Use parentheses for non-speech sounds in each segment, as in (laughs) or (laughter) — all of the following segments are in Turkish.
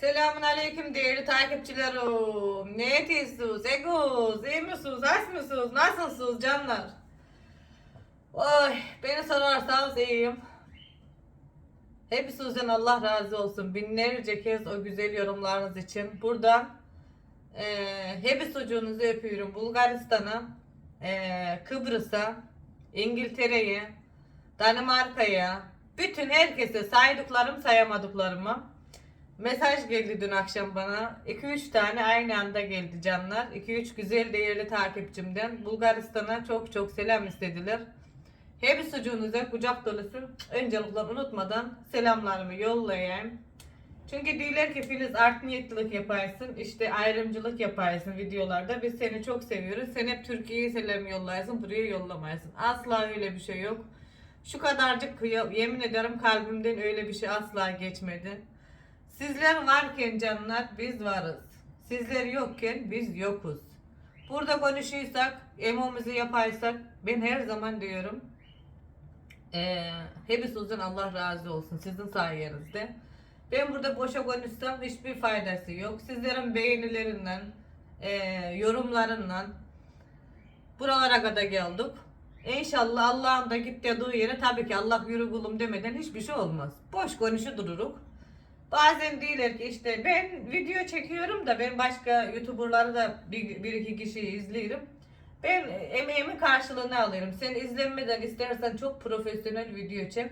Selamun aleyküm değerli takipçilerim. Ne ediyorsunuz? Egos, iyi misiniz? Aç mısınız? Nasılsınız canlar? Oy, beni sorarsanız iyiyim. Hepinizden Allah razı olsun. Binlerce kez o güzel yorumlarınız için. Buradan eee hepsi çocuğunuzu öpüyorum. Bulgaristan'a, eee, Kıbrıs'a, İngiltere'ye, Danimarka'ya, bütün herkese saydıklarım sayamadıklarıma mesaj geldi dün akşam bana. 2-3 tane aynı anda geldi canlar. 2-3 güzel değerli takipçimden Bulgaristan'a çok çok selam istediler. Hepsi çocuğunuza kucak dolusu öncelikle unutmadan selamlarımı yollayayım. Çünkü diyorlar ki Filiz art niyetlilik yaparsın, işte ayrımcılık yaparsın videolarda. Biz seni çok seviyoruz. Sen hep Türkiye'ye selam yollarsın, buraya yollamaysın. Asla öyle bir şey yok. Şu kadarcık yemin ederim kalbimden öyle bir şey asla geçmedi. Sizler varken canlar biz varız. Sizler yokken biz yokuz. Burada konuşuyorsak, emomuzu yaparsak ben her zaman diyorum ee, hepinizden Allah razı olsun sizin sayenizde. Ben burada boşa konuşsam hiçbir faydası yok. Sizlerin beğenilerinden, ee, yorumlarından buralara kadar geldik. İnşallah Allah'ın da git dediği yere tabii ki Allah yürü kulum demeden hiçbir şey olmaz. Boş konuşu dururuk. Bazen diyorlar ki işte ben video çekiyorum da ben başka youtuberları da bir, bir iki kişiyi izliyorum. Ben emeğimin karşılığını alıyorum. Sen izlenmeden istersen çok profesyonel video çek.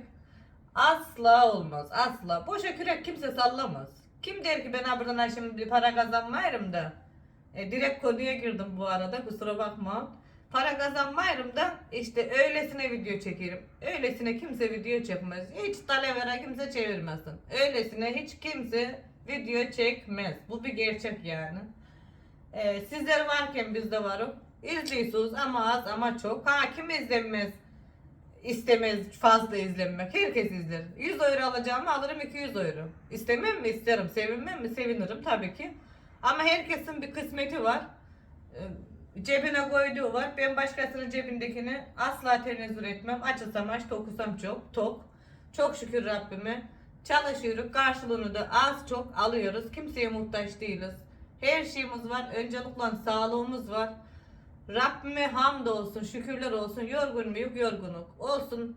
Asla olmaz. Asla. Boşa kürek kimse sallamaz. Kim der ki ben ha buradan ha şimdi para kazanmayırım da. E, direkt konuya girdim bu arada kusura bakma. Para kazanmayırım da işte öylesine video çekerim. Öylesine kimse video çekmez. Hiç talevera kimse çevirmesin. Öylesine hiç kimse video çekmez. Bu bir gerçek yani. Ee, sizler varken biz de varım. İzliyorsunuz ama az ama çok. Ha kim izlenmez istemez fazla izlenmek. Herkes izler. 100 euro alacağımı alırım 200 euro. İstemem mi isterim. Sevinmem mi sevinirim tabii ki. Ama herkesin bir kısmeti var. Cebine koyduğu var. Ben başkasının cebindekini asla tenezzül etmem. Açılsam aç, tokusam çok, tok. Çok şükür Rabbime. Çalışıyoruz. Karşılığını da az çok alıyoruz. Kimseye muhtaç değiliz. Her şeyimiz var. Öncelikle sağlığımız var. Rabbime hamd olsun, şükürler olsun. Yorgun muyuk? Yorgunuk. Olsun.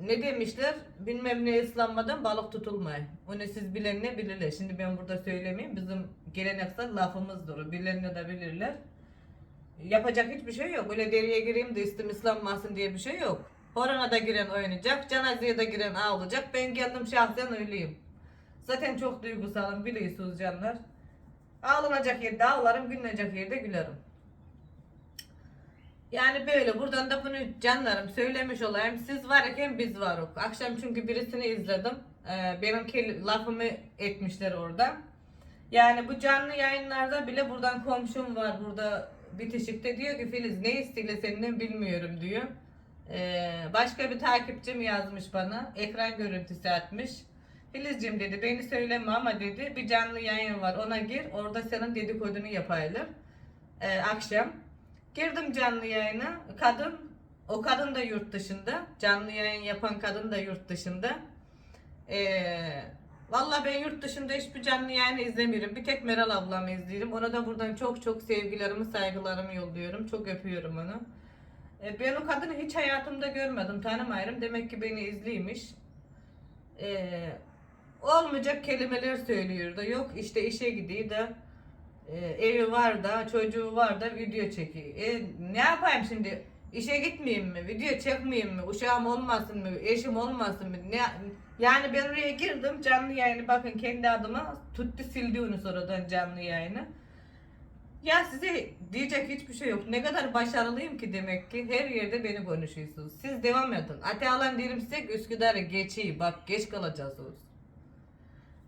Ne demişler? Bilmem ne ıslanmadan balık tutulmay. Onu siz bilen ne bilirler. Şimdi ben burada söylemeyeyim. Bizim geleneksel lafımızdır. Bilenler de bilirler. Yapacak hiçbir şey yok. Öyle deriye gireyim de üstüm ıslanmasın diye bir şey yok. Horona da giren oynayacak, cenazeye de giren ağlayacak. Ben kendim şahsen öyleyim. Zaten çok duygusalım biliyorsunuz canlar. Ağlanacak yerde ağlarım, gülünecek yerde gülerim. Yani böyle buradan da bunu canlarım söylemiş olayım. Siz varken biz varız. Akşam çünkü birisini izledim. Ee, benim kel- lafımı etmişler orada. Yani bu canlı yayınlarda bile buradan komşum var burada bitişikte diyor ki Filiz ne istiyle senden bilmiyorum diyor. Ee, başka bir takipçim yazmış bana. Ekran görüntüsü atmış. Filizciğim dedi beni söyleme ama dedi bir canlı yayın var ona gir orada senin dedikodunu yapaylar. Ee, akşam. Girdim canlı yayına. Kadın o kadın da yurt dışında. Canlı yayın yapan kadın da yurt dışında. Ee, Valla ben yurt dışında hiçbir canlı yayını izlemiyorum. Bir tek Meral ablamı izliyorum. Ona da buradan çok çok sevgilerimi, saygılarımı yolluyorum. Çok öpüyorum onu. Ee, ben o kadını hiç hayatımda görmedim, tanımayırım. Demek ki beni izliymiş. Ee, olmayacak kelimeler söylüyordu. Yok işte işe gidiyor da e, evi var da çocuğu var da video çekiyor. E, ne yapayım şimdi? İşe gitmeyeyim mi? Video çekmeyeyim mi? Uşağım olmasın mı? Eşim olmasın mı? Ne, yani ben oraya girdim canlı yayını bakın kendi adıma tuttu sildi onu sonradan canlı yayını. Ya size diyecek hiçbir şey yok. Ne kadar başarılıyım ki demek ki her yerde beni konuşuyorsunuz. Siz devam edin. Ate alan derim size Üsküdar'a geçeyim. Bak geç kalacağız.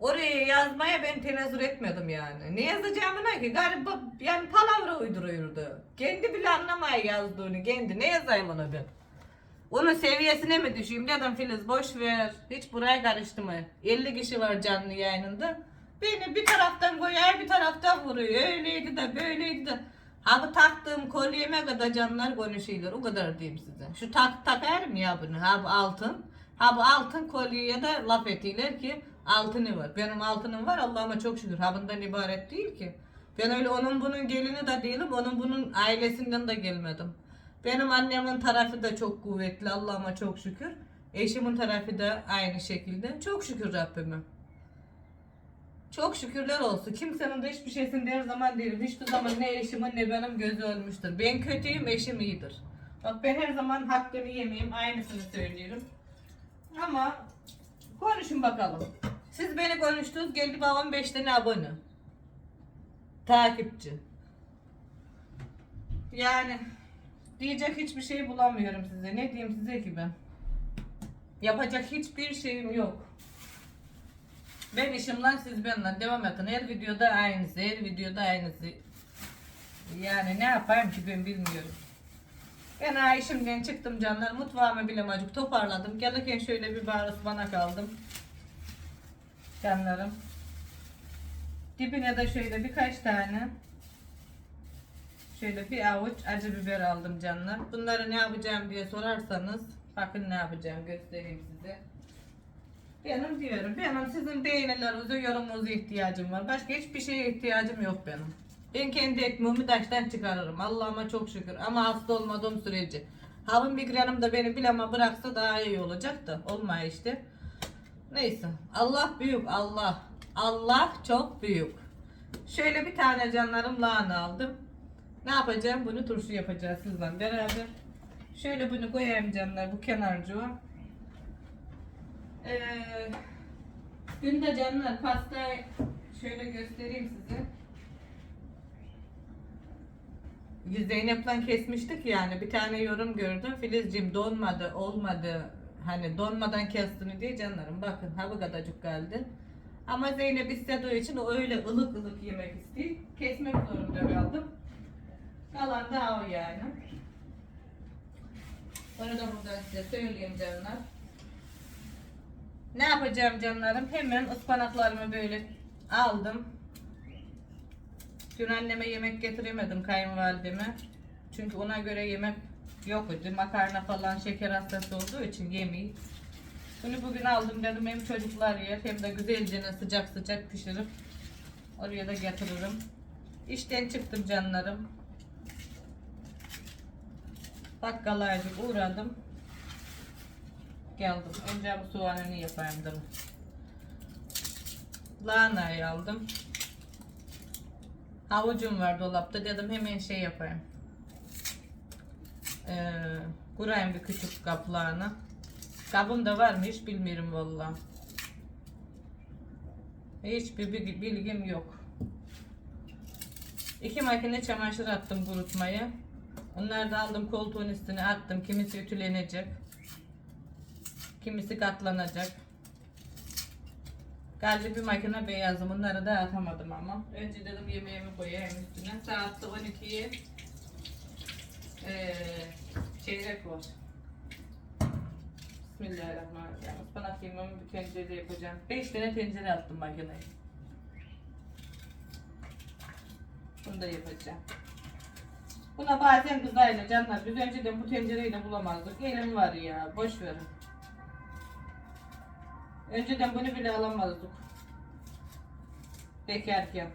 Oraya yazmaya ben tenezzül etmedim yani. Ne yazacağımı ne ki? Galiba yani palavra uyduruyordu. Kendi bile anlamaya yazdığını kendi. Ne yazayım ona ben? Onun seviyesine mi düşeyim dedim Filiz boş ver. Hiç buraya karıştırma. 50 kişi var canlı yayınında. Beni bir taraftan koyar bir taraftan vuruyor. Öyleydi de böyleydi de. Ha bu taktığım kolyeme kadar canlar konuşuyorlar. O kadar diyeyim size. Şu tak takarım ya bunu. Ha bu altın. Ha bu altın kolyeye de laf etiyorlar ki Altını var. Benim altınım var Allah'ıma çok şükür. Ha bundan ibaret değil ki. Ben öyle onun bunun gelini de değilim. Onun bunun ailesinden de gelmedim. Benim annemin tarafı da çok kuvvetli Allah'ıma çok şükür. Eşimin tarafı da aynı şekilde. Çok şükür Rabbime. Çok şükürler olsun. Kimsenin de hiçbir şeysinde her zaman değilim. Hiçbir zaman ne eşimin ne benim gözü ölmüştür. Ben kötüyüm, eşim iyidir. Bak ben her zaman hakkını yemeyeyim. Aynısını söylüyorum. Ama konuşun bakalım. Siz beni konuştunuz. Geldi babam 5 tane abone. Takipçi. Yani diyecek hiçbir şey bulamıyorum size. Ne diyeyim size ki ben? Yapacak hiçbir şeyim yok. Ben işimden siz benden devam edin. Her videoda aynısı, her videoda aynısı. Yani ne yapayım ki ben bilmiyorum. Ben ha işimden çıktım canlar. Mutfağımı bile macık toparladım. Gelirken şöyle bir barış bana kaldım. Canlarım. Dibine de şöyle birkaç tane şöyle bir avuç acı biber aldım canlar. Bunları ne yapacağım diye sorarsanız bakın ne yapacağım göstereyim size. Benim diyorum, benim sizin beğenilerinize, yorumunuza ihtiyacım var. Başka hiçbir şeye ihtiyacım yok benim. Ben kendi ekmeğimi taştan çıkarırım. Allah'ıma çok şükür. Ama hasta olmadığım sürece. Hava migrenim de beni bileme bıraksa daha iyi olacak da. Olmaya işte. Neyse. Allah büyük. Allah. Allah çok büyük. Şöyle bir tane canlarım lahana aldım. Ne yapacağım? Bunu turşu yapacağız sizle beraber. Şöyle bunu koyayım canlar bu kenarcığa. Ee, dün de canlar pastayı şöyle göstereyim size. Biz Zeynep'ten kesmiştik yani bir tane yorum gördüm. Filizciğim donmadı olmadı hani donmadan kestini diye canlarım bakın ha bu kadarcık geldi. Ama Zeynep istediği için o öyle ılık ılık yemek istiyor. Kesmek zorunda kaldım. Kalan da o yani. Onu da buradan size söyleyeyim canlar. Ne yapacağım canlarım? Hemen ıspanaklarımı böyle aldım. Dün anneme yemek getiremedim kayınvalideme. Çünkü ona göre yemek yok idi. Makarna falan şeker hastası olduğu için yemeyi. Bunu bugün aldım dedim hem çocuklar yer hem de güzelce sıcak sıcak pişirip oraya da getiririm. İşten çıktım canlarım. Dakikalarcık uğradım. Geldim. Önce bu soğanını yapayım dedim. Lahanayı aldım. Havucum var dolapta dedim hemen şey yapayım. Ee, kurayım bir küçük kaplağına. Kabım da var mı hiç bilmiyorum valla. Hiçbir bil- bilgim yok. İki makine çamaşır attım kurutmayı. Onları da aldım koltuğun üstüne attım. Kimisi ütülenecek. Kimisi katlanacak. Galiba bir makine beyazım. Bunları da atamadım ama. Önce dedim yemeğimi koyayım üstüne. Saat de 12'ye ee, çeyrek var. Bismillahirrahmanirrahim. Ispanak yemeğimi bir tencerede yapacağım. 5 tane tencere attım makineye. Bunu da yapacağım. Buna bazen kızayla canlar. Biz önceden bu tencereyi de bulamazdık. Elim var ya. Boş verin. Önceden bunu bile alamazdık. Bekarken.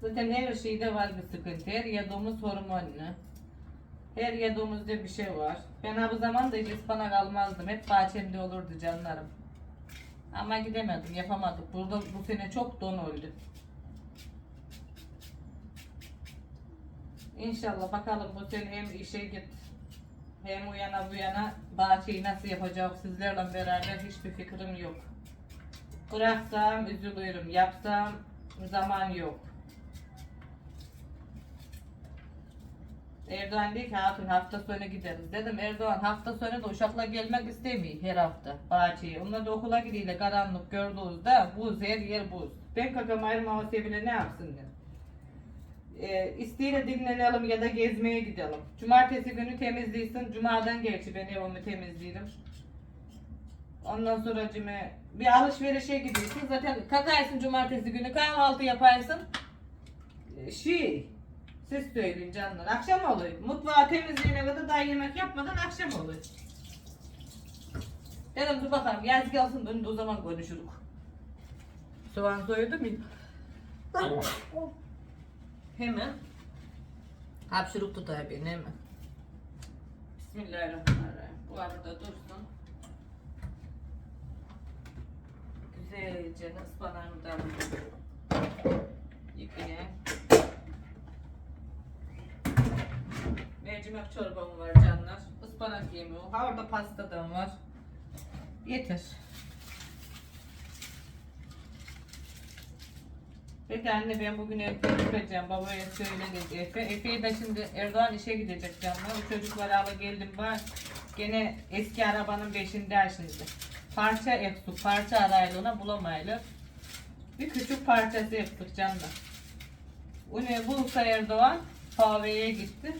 Zaten her şeyde var bir sıkıntı. Her yediğimiz hormonlu. Her yediğimizde bir şey var. Ben ha bu zaman da ıspanak almazdım. Hep bahçemde olurdu canlarım. Ama gidemedim, yapamadık. Burada bu sene çok don öldü. İnşallah bakalım bu sene hem işe git hem o yana bu yana bahçeyi nasıl yapacak sizlerle beraber hiçbir fikrim yok. Bıraksam üzülüyorum, yapsam zaman yok. Erdoğan diyor ki hatun hafta sonu gideriz. Dedim Erdoğan hafta sonu da uşakla gelmek istemiyor her hafta bahçeye. Onlar da okula gidiyle karanlık gördüğünüzde buz her yer buz. Ben kakam ayırmaması bile ne yapsınlar? E, isteğiyle dinlenelim ya da gezmeye gidelim. Cumartesi günü temizleysin. Cumadan gerçi ben evimi temizlerim. Ondan sonra cime bir alışverişe gidiyorsun. Zaten kalkarsın cumartesi günü kahvaltı yaparsın. E, Şey Siz söyleyin canlar. Akşam oluyor. Mutfağı temizliğine kadar daha yemek yapmadan akşam oluyor. Dedim dur bakalım yaz gelsin dönün o zaman konuşuruz. Soğan soyuldu mu? (laughs) Hemen. Hapşırık tutar beni hemen. Bismillahirrahmanirrahim. Bu arada dursun. Güzelce ıspanağımı da yıkayayım. Mercimek çorbam var canlar. Ispanak yemeği. Orada pastadan var. Yeter. Peki anne ben bugün Efe'yi tutacağım. Babaya söyle dedi Efe. Efe'yi de şimdi Erdoğan işe gidecek canlar. O çocukları alıp geldim var. Gene eski arabanın beşinde şimdi. Parça eksik. Parça araylığına bulamaylı. Bir küçük parçası yaptık canlar. Onu bulsa Erdoğan kahveye gitti.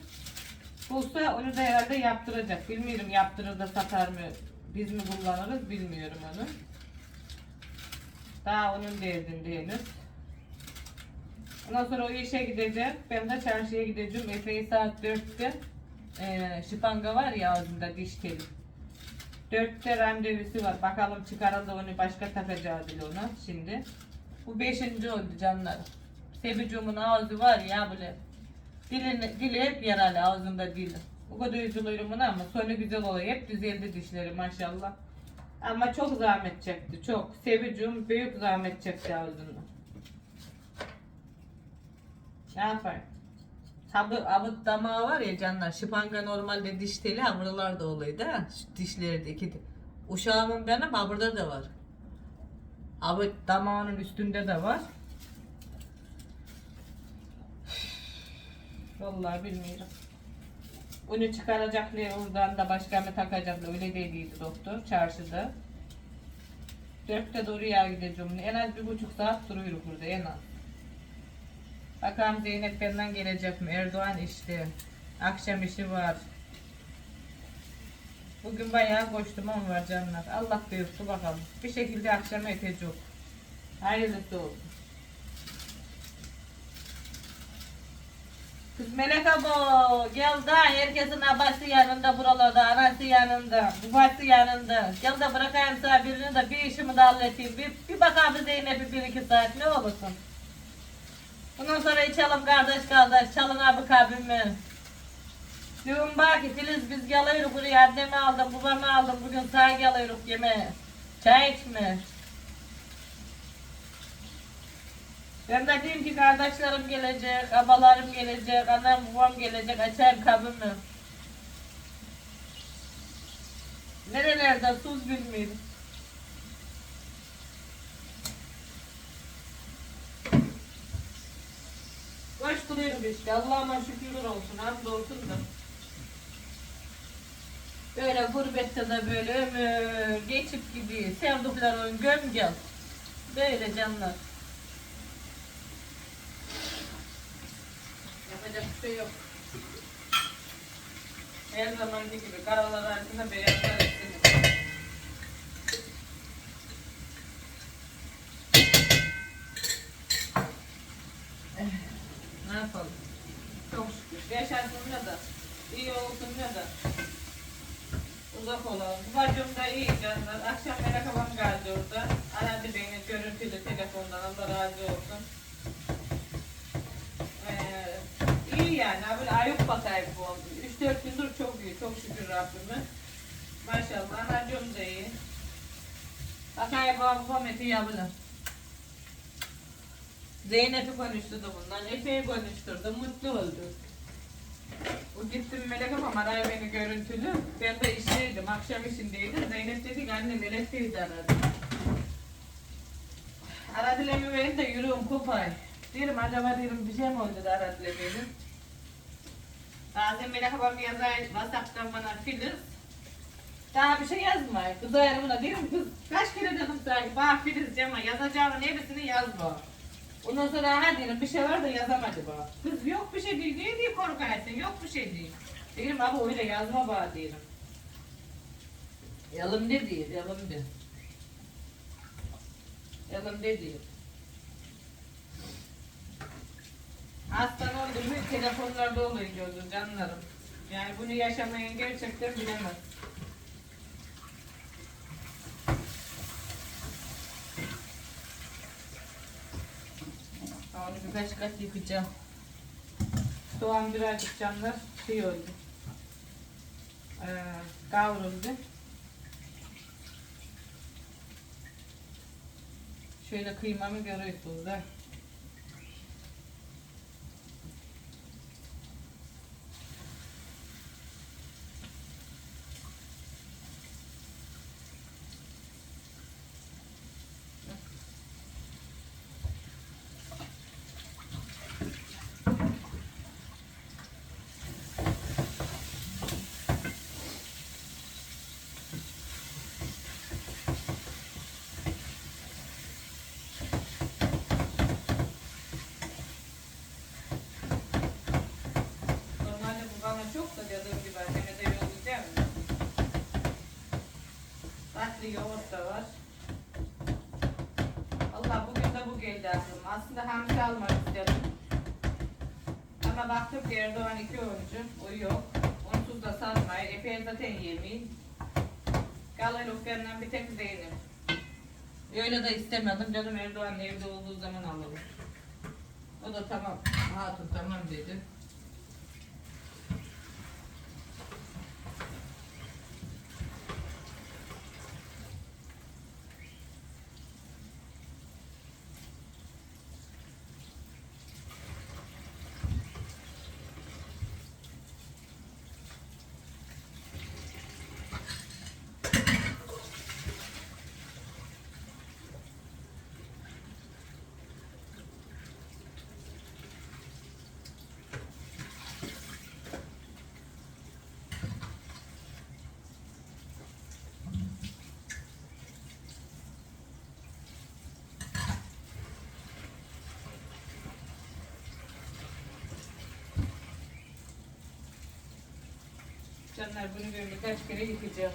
Bulsa onu da herhalde yaptıracak. Bilmiyorum yaptırır da satar mı, biz mi kullanırız bilmiyorum onu. Daha onun derdinde henüz. Ondan sonra o işe gidecek. Ben de çarşıya gideceğim. Efe'yi saat 4'te e, şipanga var ya ağzında diş teli. 4'te randevusu var. Bakalım çıkarıldı onu başka takacağız ona şimdi. Bu beşinci oldu canlar. Sevicumun ağzı var ya böyle. Dili, dili hep yaralı ağzında dili. O kadar üzülüyorum buna ama sonu güzel oluyor. Hep düzeldi dişleri maşallah. Ama çok zahmet çekti çok. Sevicuğum büyük zahmet çekti ağzında. Ne yapayım? Tabi abut damağı var ya canlar. Şipanga normalde diş teli ha oluyor da. Şu dişlerde iki de. Uşağımın benim ha burada da var. Abut damağının üstünde de var. Vallahi bilmiyorum. Bunu çıkaracaklar oradan da başka mı takacaklar öyle dediydi doktor çarşıda. Dörtte doğru yer gideceğim. En az bir buçuk saat duruyoruz burada en az. Bakalım Zeynep benden gelecek mi? Erdoğan işte. Akşam işi var. Bugün bayağı koşturmam var canlar. Allah büyüktü bakalım. Bir şekilde akşama yetecek. Hayırlısı olsun. Kız Melek abo gel da herkesin abası yanında buralarda, anası yanında, babası yanında. Gel de bırakayım sana birini de bir işimi de halledeyim. Bir, bir bakalım Zeynep'i bir iki saat ne olursun. Bundan sonra içelim kardeş kardeş, çalın abi kabimi. Diyorum bak ki Filiz biz geliyoruz buraya, annemi aldım, babamı aldım, bugün sağ geliyoruz yemeğe. Çay içme. Ben de diyeyim ki kardeşlerim gelecek, abalarım gelecek, annem babam gelecek, açayım kabimi. Nerelerde tuz bilmiyorum. Koşturuyorum işte. Allah'ıma şükürler olsun. Hamd olsun da. Böyle gurbette de böyle ömür geçip gidiyor. Sevdiklerin göm gel. Böyle canlar. Yapacak bir şey yok. Her zamanki gibi karalar arasında beyazlar üstünde. Yapalım? Çok şükür. Yaşasın ya da iyi olsun ya da uzak olalım. Bacım da iyi canlar. Akşam Melek abam geldi orada. Aradı beni görüntülü telefondan. Allah razı olsun. Ee, iyi yani. Böyle ayıp bakayım bu oldu. 3-4 gündür çok iyi. Çok şükür Rabbime. Maşallah. Anacığım da iyi. Bakayım babam eti yapılır. Zeynep'i konuşturdu bundan. Efe'yi konuşturdu. Mutlu oldu. O gittim Melek ama araya beni görüntülü. Ben de işteydim. Akşam işindeydim. Zeynep dedi ki anne Melek teyze aradı. Aradılar mı beni de yürüyorum kopay. Diyorum acaba diyorum bir şey mi oldu da aradılar beni. Bazen Melek abam yazar WhatsApp'tan bana Filiz. Daha bir şey yazma. Kız ayarımına diyorum kız kaç kere dedim sanki bana Filiz Cema yazacağımın hepsini yazma. Ondan sonra ha dedim bir şey var da yazamadı bana. Kız yok bir şey değil diye diye korkarsın yok bir şey değil. Dedim abi öyle yazma bana dedim. Yalım de değil yalım de. Yalım de değil. Hastan oldum mu telefonlarda oluyordu canlarım. Yani bunu yaşamayan gerçekten bilemez. Onu birkaç kat yıkayacağım. Soğan birazcık canlar şey oldu. Ee, kavruldu. Şöyle kıymamı görüyorsunuz da. Normalde bu bana çok da dediğim gibi anneme de yollayacağım. Tatlı yoğurt da var. Allah bugün de bu geldi aklıma. Aslında hamsi almak istedim. Baktım ki Erdoğan iki oyuncu. O yok. Onsuz da sarmayı. Epey zaten yemeyin. Galaluklarından bir tek Zeynep. Öyle de istemedim. Canım Erdoğan evde olduğu zaman alalım. O da tamam. Hatun tamam dedi. Canlar bunu ben birkaç kere yıkayacağım.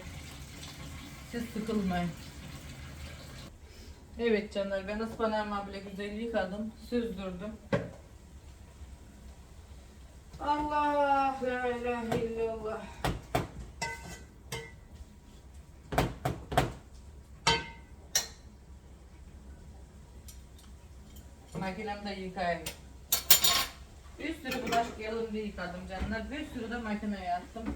Siz sıkılmayın. Evet canlar ben ıspanağımı bile güzel yıkadım. Süzdürdüm. Allah la ilahe illallah. Makinemde yıkayayım. Bir sürü bulaşık yalın bir yıkadım canlar. Bir sürü de makineye attım.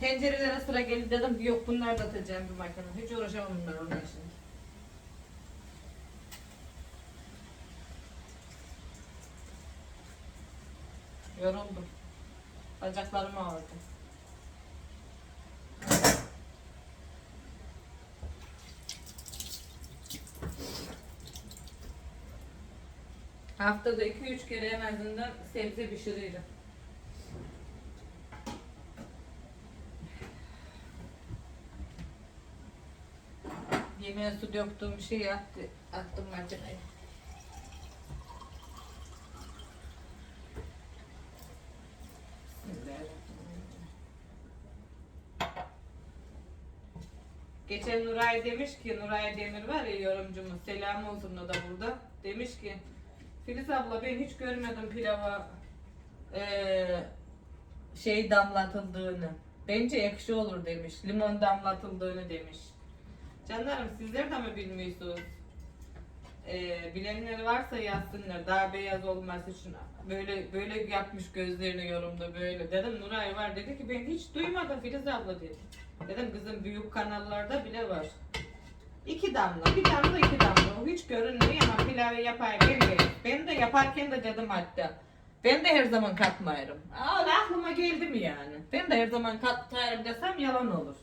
Tencerelere sıra geldi dedim yok bunları da atacağım bir makine. Hiç uğraşamam bunlar onun için. Yoruldum. Bacaklarım ağrıdı. Haftada 2-3 kere en azından sebze pişiririm. Yemeğe su döktüğüm şeyi attı, attım makineye. Geçen Nuray demiş ki, Nuray Demir var ya yorumcumuz, selam olsun o da burada. Demiş ki, Filiz abla ben hiç görmedim pilava eee, şey damlatıldığını. Bence ekşi olur demiş. Limon damlatıldığını demiş. Canlarım sizler de mi bilmiyorsunuz? Ee, bilenler varsa yazsınlar. Daha beyaz olması için böyle böyle yapmış gözlerini yorumda böyle. Dedim Nuray var dedi ki ben hiç duymadım Filiz abla dedi. Dedim kızım büyük kanallarda bile var. İki damla, bir damla iki damla. O hiç görünmüyor ama pilavı yaparken de. Ben de yaparken de dedim hatta. Ben de her zaman katmayırım. Aa, aklıma geldi mi yani? Ben de her zaman katmayırım desem yalan olur.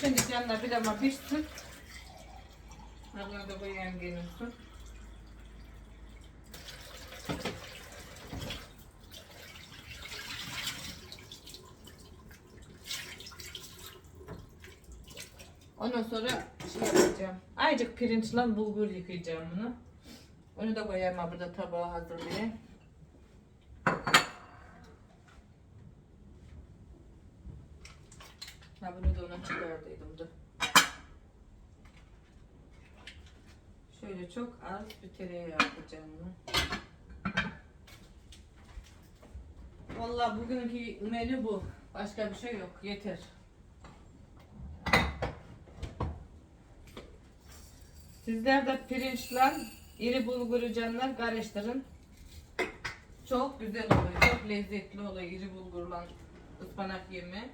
Şimdi canla bir ama pişsin. Bunları da koyayım gelirsin. Ondan sonra şey yapacağım. Aycık pirinçle bulgur yıkayacağım bunu. Onu da koyayım burada tabağa hazırlayayım. Ha bunu da ona çıkardıydım da. Şöyle çok az bir tereyağı yapacağım bunu. Vallahi bugünkü menü bu. Başka bir şey yok. Yeter. Sizler de pirinçle iri bulguru canlar karıştırın. Çok güzel oluyor. Çok lezzetli oluyor iri bulgurla ıspanak yemi.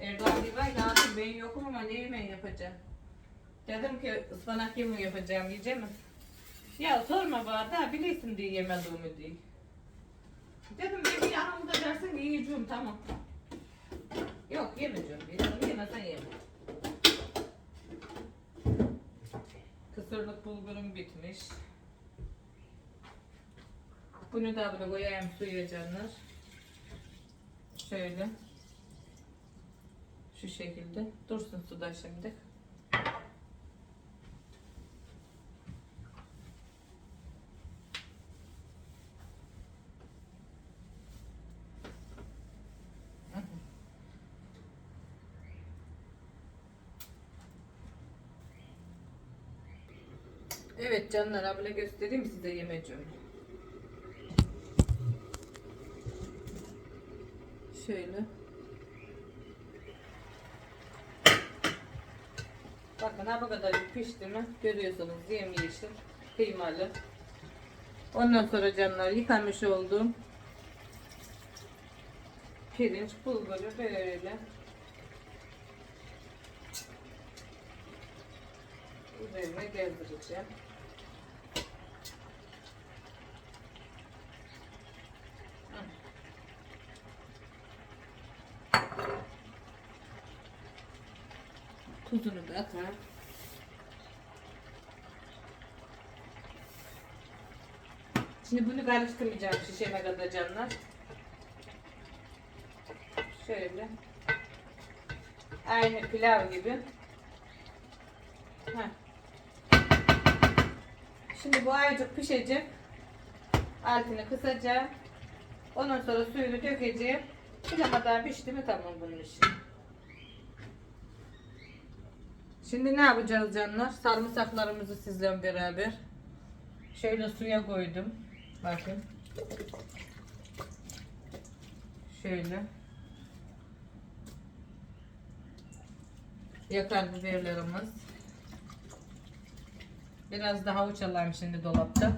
Erdoğan diyor "Vay Nasıl ben yokum ama ne yemeği yapacağım. Dedim ki ıspanak yemi yapacağım yiyecek misin? Ya sorma bana bilirsin diye yemediğimi diye. Dedim beni yanımda dersin yiyeceğim tamam. Yok yemeyeceğim. Dedim yemesen yeme. Kısırlık bulgurum bitmiş. Bunu da böyle koyayım suya canlar. Şöyle. Şu şekilde. Dursun suda şimdi. Evet canlar abla göstereyim size yemeceğim. Şöyle. Bakın ha bu kadar pişti mi? Görüyorsunuz yemyeşil, kıymalı. Ondan sonra canlar yıkamış olduğum pirinç, bulguru böyle üzerine gezdireceğim. Tuzunu da atar. Şimdi bunu karıştırmayacağım şişeme kadar canlar. Şöyle. Aynı pilav gibi. Heh. Şimdi bu ayıcık pişecek. Altını kısacağım. Ondan sonra suyunu dökeceğim. Pilama daha pişti mi tamam bunun işi. Şimdi ne yapacağız canlar? Sarımsaklarımızı sizle beraber şöyle suya koydum. Bakın. Şöyle. Yakar biberlerimiz. Biraz daha havuç alayım şimdi dolapta.